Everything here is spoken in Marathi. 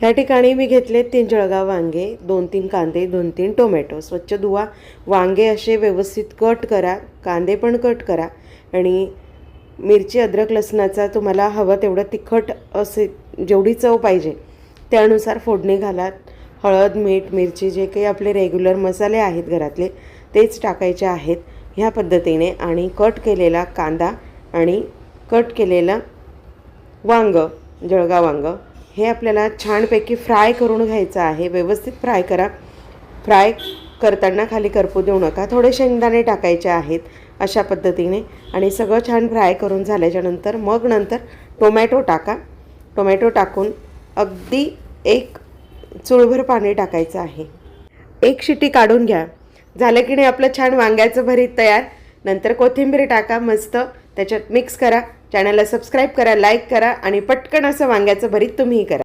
ह्या ठिकाणी मी घेतले तीन जळगाव वांगे दोन तीन कांदे दोन तीन टोमॅटो. स्वच्छ धुवा. वांगे असे व्यवस्थित कट करा. कांदे पण कट करा. आणि मिरची अद्रक लसणाचा तुम्हाला हवं तेवढं तिखट असे जेवढी चव पाहिजे त्यानुसार फोडणी घाला हळद मीठ मिरची जे काही आपले रेग्युलर मसाले आहेत घरातले तेच टाकायचे आहेत ह्या पद्धतीने. आणि कट केलेला कांदा आणि कट केलेला वांग जळगाव वांग. हे आपल्याला छानपैकी फ्राय करून घ्यायचं आहे. व्यवस्थित फ्राय करा. फ्राय करताना खाली करपू देऊ नका. थोडे शेंगदाणे टाकायचे आहेत अशा पद्धतीने आणि सगळं छान फ्राय करून झाल्याच्यानंतर मग नंतर टोमॅटो टाका. टोमॅटो टाकून अगदी एक चुळभर पाणी टाकायचं आहे. एक शिटी काढून घ्या. झालं की नाही आपलं छान वांग्याचं भरीत तयार. नंतर कोथिंबीर टाका मस्त. त्याच्यात मिक्स करा. चॅनलला सबस्क्राईब करा लाईक करा आणि पटकन असं वांग्याचं भरीत तुम्हीही करा.